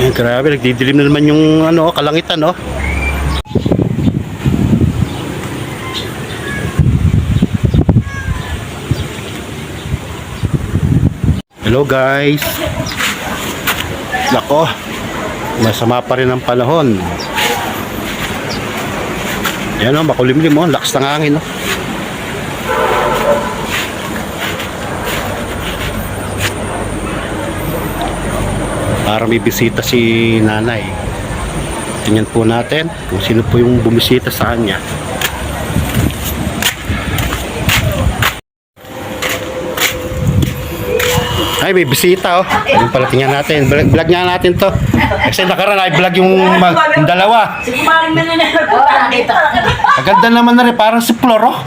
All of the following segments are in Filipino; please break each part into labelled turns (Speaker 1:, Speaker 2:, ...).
Speaker 1: Eh, grabe, nagdidilim na naman yung ano, kalangitan, no? Hello guys. Nako. Masama pa rin ang panahon. Yan o, makulimlim o. Lakas ng hangin o. Para may bisita si nanay. Tingnan po natin kung sino po yung bumisita sa kanya. Ay, may bisita oh. Yung pala tingnan natin. Vlog, vlog nga natin to. Kasi nakaraan ay vlog yung, mag, yung dalawa.
Speaker 2: Si Kumaring nakita.
Speaker 1: Ang ganda naman na rin, parang si Flor oh.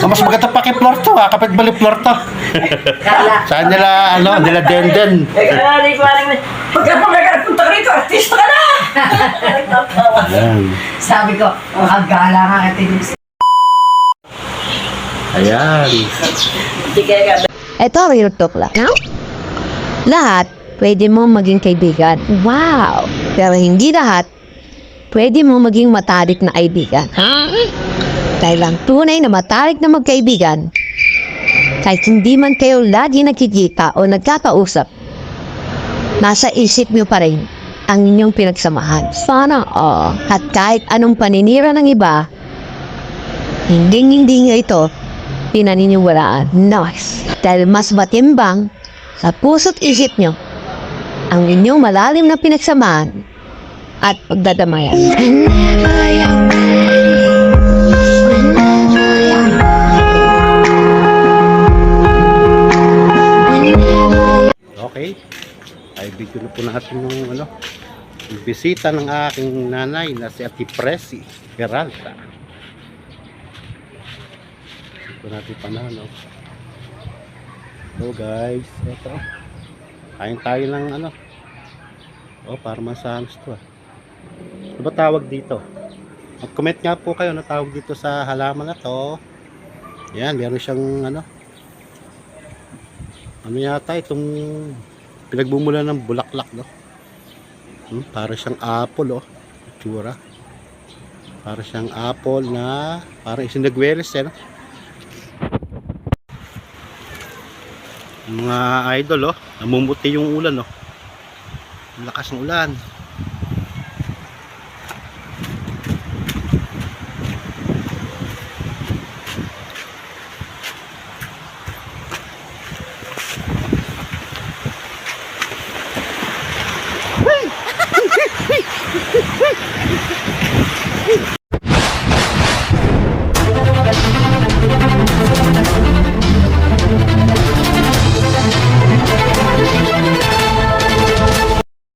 Speaker 1: So, mas maganda pa kay Flor to ah. Kapit bali Flor to. Saan nila, ano, nila Denden.
Speaker 2: Kaya ni Kumaring Menenero, pagka po nagpunta ka rito, artista ka na!
Speaker 3: Sabi ko, ang gala nga ate Lips.
Speaker 1: Ayan.
Speaker 4: Ito, real talk lang. No? Lahat, pwede mo maging kaibigan. Wow! Pero hindi lahat, pwede mo maging matarik na kaibigan. Ha? Dahil ang tunay na matarik na magkaibigan, kahit hindi man kayo lagi nakikita o nagkakausap, nasa isip nyo pa rin ang inyong pinagsamahan. Sana all. At kahit anong paninira ng iba, hindi hindi nyo ito pinaniniwalaan. Nice. Dahil mas matimbang sa puso't isip nyo ang inyong malalim na pinagsamahan at pagdadamayan.
Speaker 1: Okay. Ay, video na po natin yung ano, bisita ng aking nanay na si Ate Presi Peralta. Hindi po natin panahon, no? So guys, ito. Kain tayo ng ano. Oh, para masams to ah. Ano ba tawag dito? Mag-comment nga po kayo na tawag dito sa halaman na to. Yan, meron siyang ano. Ano yata itong pinagbumula ng bulaklak, no? Hmm, para siyang apple, oh. Itsura. Para siyang apple na parang isinagweles, eh, no? Mga idol, oh. Namumuti yung ulan, oh. Lakas ng ulan.